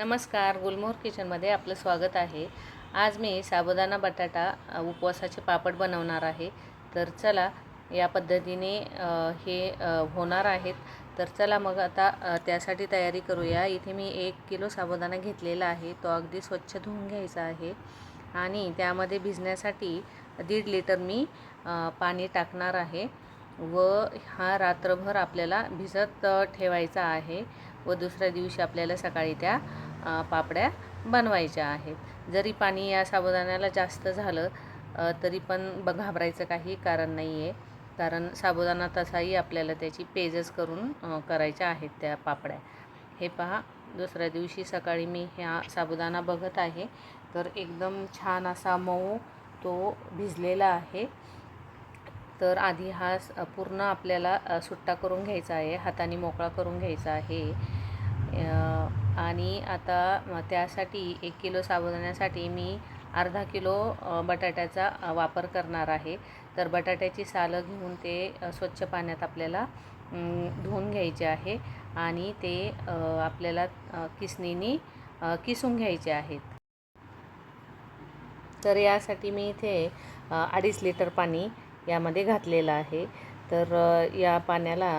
नमस्कार गुलमोहर किचनमध्ये आपलं स्वागत आहे. आज मी साबुदाणा बटाटा उपवासाचे पापड बनवणार आहे. तर चला या पद्धतीने हे होणार आहेत. तर चला मग आता त्यासाठी तयारी करूया. इथे मी एक किलो साबुदाणा घेतलेला आहे. तो अगदी स्वच्छ धुवून घ्यायचा आहे. आणि त्यामध्ये भिजण्यासाठी दीड लिटर मी पाणी टाकणार आहे. व हा रात्रभर आपल्याला भिजत ठेवायचा आहे. व दुसऱ्या दिवशी आपल्याला सकाळी त्या पापड्या बनवायच्या आहेत. जरी पाणी या साबुदाण्याला जास्त झालं तरी पण ब घाबरायचं काही कारण नाही आहे कारण साबुदाणा तसाही आपल्याला त्याची पेजच करून करायच्या आहेत त्या पापड्या. हे पहा दुसऱ्या दिवशी सकाळी मी ह्या साबुदाणा बघत आहे. तर एकदम छान असा मऊ तो भिजलेला आहे. तर आधी हा स- पूर्ण आपल्याला सुट्टा करून घ्यायचा आहे. हाताने मोकळा करून घ्यायचा आहे. आणि आता त्यासाठी एक किलो साबुदाण्यासाठी मी अर्धा किलो बटाट्याचा वापर करणार आहे. तर बटाट्याची सालं घेऊन ते स्वच्छ पाण्यात आपल्याला धुवून घ्यायचे आहे आणि ते आपल्याला अ, किसणीने किसून घ्यायचे आहेत. तर यासाठी मी इथे अडीच लिटर पाणी यामध्ये घातलेलं आहे. तर या पाण्याला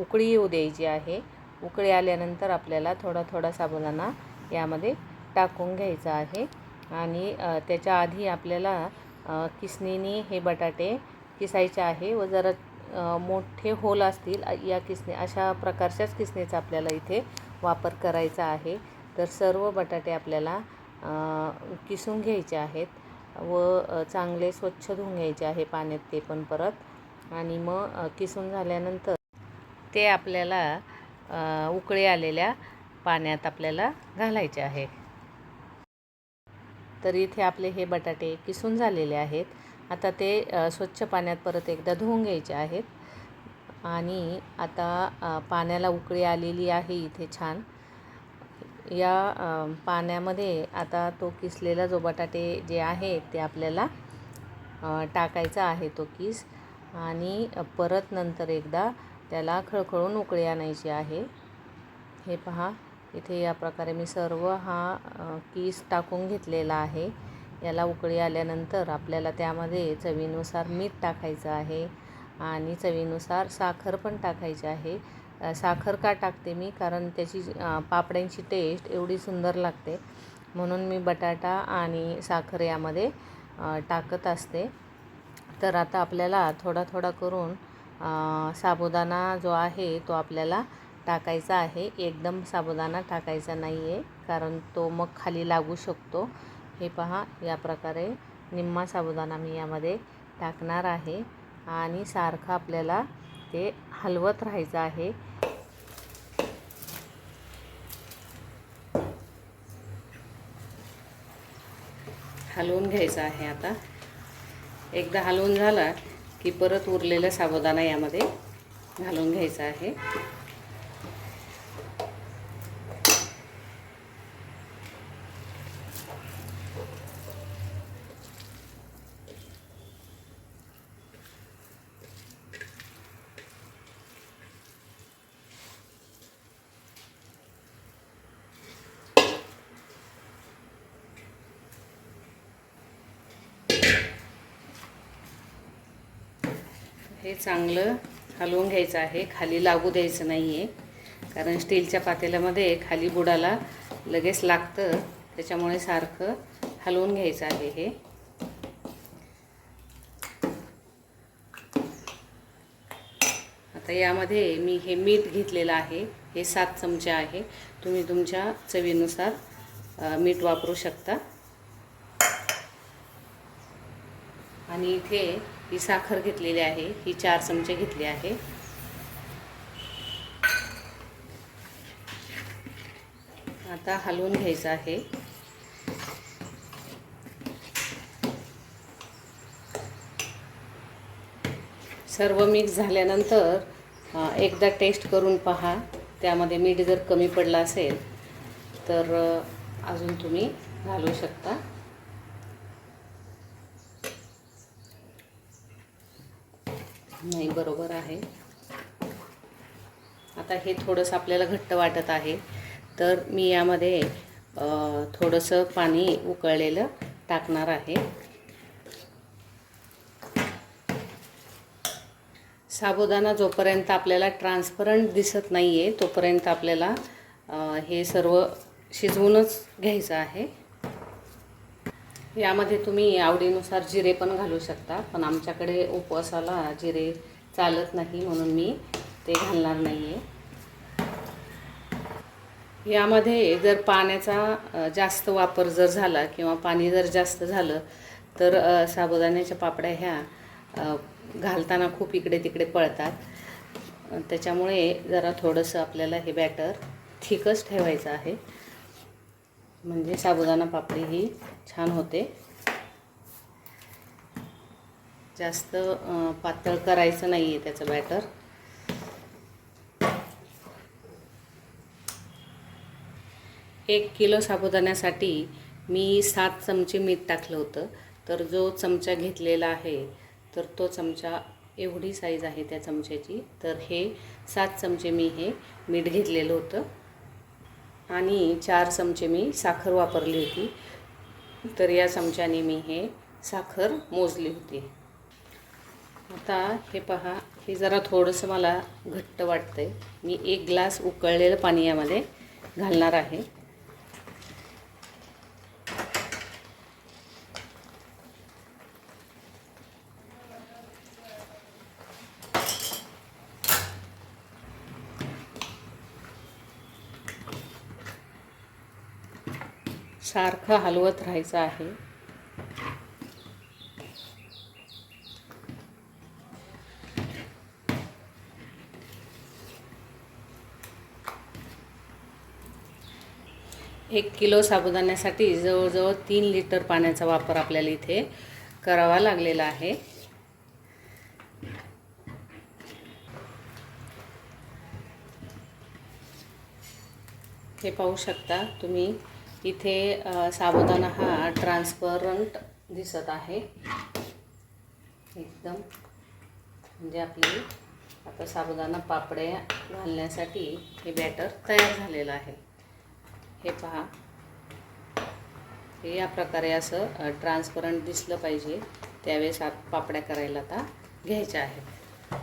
उकळी येऊ द्यायची आहे. उकळी आल्यानंतर आपल्याला थोडा थोडा साबुदाणा यामध्ये टाकून घ्यायचा आहे. आणि त्याच्या आधी आपल्याला किसणीने हे बटाटे किसायचे आहे व जरा मोठे होल असतील या किसणी अशा प्रकारच्याच किसणीचा आपल्याला इथे वापर करायचा आहे. तर सर्व बटाटे आपल्याला किसून घ्यायचे आहेत व चांगले स्वच्छ धुवून घ्यायचे आहे पाण्यात ते पण परत. आणि मग किसून झाल्यानंतर ते आपल्याला उकळी आलेल्या पाण्यात आपल्याला घालायचे आहे. तर इथे आपले हे बटाटे किसून झालेले आहेत. आता ते स्वच्छ पाण्यात परत एकदा धुवून घ्यायचे आहेत. आणि आता पाण्याला उकळी आलेली आहे इथे छान. या पाण्यामध्ये आता तो किसलेला जो बटाटे जे आहे ते आपल्याला टाकायचा आहे तो किस. आणि परत नंतर एकदा त्याला खळखळून उकळी आणायची आहे. हे पहा इथे या प्रकारे मी सर्व हा कीस किस टाकून घेतलेला आहे. याला उकळी आल्यानंतर आपल्याला त्यामध्ये चवीनुसार मीठ टाकायचं आहे आणि चवीनुसार साखर पण टाकायची आहे. साखर का टाकते मी? कारण त्याची पापड्यांची टेस्ट एवढी सुंदर लागते. म्हणून मी बटाटा आणि साखर यामध्ये टाकत असते. तर आता आपल्याला थोडा थोडा करून साबुदाणा जो आहे तो आपल्याला टाकायचा आहे. एकदम साबुदाणा टाकायचा नाही आहे कारण तो मग खाली लागू शकतो. हे पहा या प्रकारे निम्मा साबुदाणा मी यामध्ये टाकणार आहे. आणि सारखं आपल्याला ते हलवत राहायचं आहे. हलवून घ्यायचं आहे आता. एकदा हलवून झाला की परत उरलेला साबुदाणा यामध्ये घालून घ्यायचा आहे. हे चांगलं हलवून घ्यायचं आहे. खाली लागू द्यायचं नाही आहे कारण स्टीलच्या पातेल्यामध्ये खाली बुडाला लगेच लागतं. त्याच्यामुळे सारखं हलवून घ्यायचं आहे हे. आता यामध्ये मी हे मीठ घेतलेलं आहे. हे सात चमचे आहे. तुम्ही तुमच्या चवीनुसार मीठ वापरू शकता. आणि इथे ही साखर घेतलेली आहे ही चार चमचे घेतली आहे. आता हलवून घ्यायचं आहे. सर्व मिक्स झाल्यानंतर एकदा टेस्ट करून पहा. त्यामध्ये मीठ जर कमी पडलं असेल तर अजून तुम्ही घालू शकता. नाही बरोबर आहे. आता हे थोडंसं आपल्याला घट्ट वाटत आहे. तर मी यामध्ये थोडंसं पाणी उकळलेलं टाकणार आहे. साबुदाणा जोपर्यंत आपल्याला ट्रान्सपरंट दिसत नाही आहे तोपर्यंत आपल्याला हे सर्व शिजवूनच घ्यायचं आहे. यामध्ये तुम्ही आवडीनुसार जिरे पण घालू शकता पण आमच्याकडे उपवासाला जिरे चालत नाही म्हणून मी ते घालणार नाही आहे यामध्ये जर पाण्याचा जास्त वापर जर झाला किंवा पाणी जर जास्त झालं तर साबुदाण्याच्या पापड्या ह्या घालताना खूप इकडे तिकडे पळतात त्याच्यामुळे जरा थोडंसं आपल्याला हे बॅटर थिकच ठेवायचं आहे. म्हणजे साबुदाणा पापडी ही छान होते. जास्त पातळ करायचं नाही आहे त्याचं बॅटर एक किलो साबुदाण्यासाठी मी सात चमचे मीठ टाकलं होतं. तर जो चमचा घेतलेला आहे तर तो चमचा एवढी साईज आहे त्या चमच्याची. तर हे सात चमचे मी हे मीठ घेतलेलं होतं. आणि चार चमचे मी साखर वापरली होती. तर या चमच्याने मी हे साखर मोजली होती. आता हे पहा हे जरा थोडंसं मला घट्ट वाटतं आहे मी एक ग्लास उकळलेलं पाणी यामध्ये घालणार आहे. सारखं हलवत राहायचं आहे. एक किलो साबुदाण्यासाठी जवळजवळ तीन लिटर पाण्याचा वापर आपल्याला इथे करावा लागलेला आहे. हे पाहू शकता तुम्ही. इथे साबुदाणा हा ट्रान्सपरंट दिसत आहे. एकदम. म्हणजे आपली आता साबुदाणा पापडे घालण्यासाठी हे बॅटर तयार झालेलं आहे. हे पहा. हे या प्रकारे असं ट्रान्सपरंट दिसलं पाहिजे. त्यावेळेस आप पापड्या करायला आता घ्यायच्या आहेत.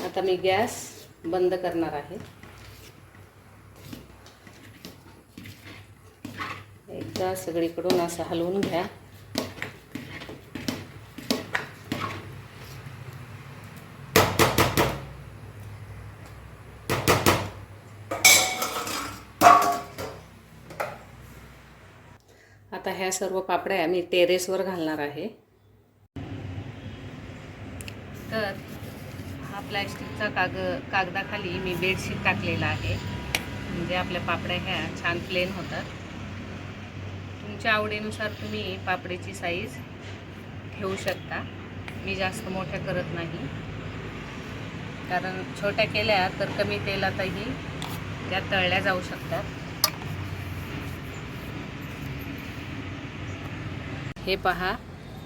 आता मी गॅस बंद करणार आहे. एकदा सगळीकडून असं हलवून घ्या. आता ह्या सर्व पापड्या मी टेरेसवर घालणार आहे. तर हा प्लॅस्टिकचा काग कागदाखाली मी बेडशीट टाकलेला आहे. म्हणजे आपल्या पापड्या ह्या छान प्लेन होतात. तुमच्या आवडीनुसार तुम्ही पापडीची साईज ठेवू शकता. मी जास्त मोठ्या करत नाही. कारण छोट्या केल्या तर कमी तेलातही त्या तळल्या जाऊ शकतात. हे पहा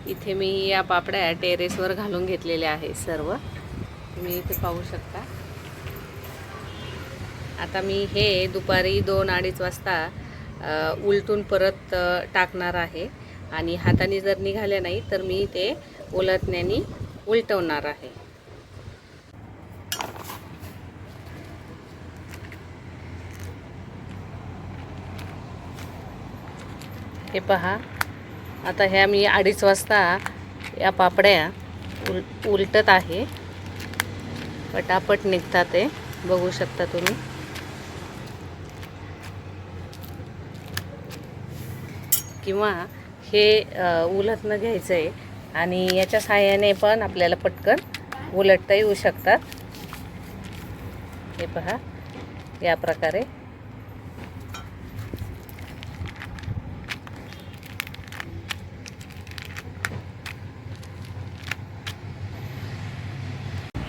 इथे मी या पापड्या टेरेसवर घालून घेतलेल्या आहे सर्व. तुम्ही इथे पाहू शकता. आता मी हे दुपारी दोन अडीच वाजता उलटून परत टाकणार आहे. आणि हाताने जर निघाल्या नाही तर मी ते उलटण्याने उलटवणार आहे. हे पहा. आता ह्या मी अडीच वाजता या पापड्या उल उलटत आहे. पटापट निघतात ते. बघू शकता तुम्ही. किंवा हे उलटणं घ्यायचं आहे आणि याच्या साहाय्याने पण आपल्याला पटकन उलटता येऊ शकतात. हे पहा या प्रकारे.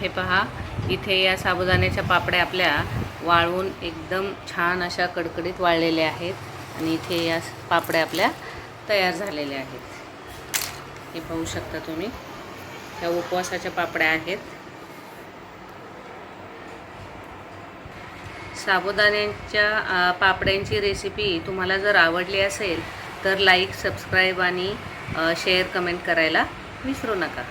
हे पहा इथे या साबुदाण्याच्या पापड्या आपल्या वाळवून एकदम छान अशा कडकडीत वाळलेल्या आहेत आणि इथे या पापड्या आपल्या तयार झालेले आहेत. हे पाहू शकता तुम्ही. ह्या उपवासाच्या पापड्या आहेत. साबुदाण्यांच्या पापड्यांची रेसिपी तुम्हाला जर आवडली असेल तर लाईक सबस्क्राईब आणि शेअर कमेंट करायला विसरू नका.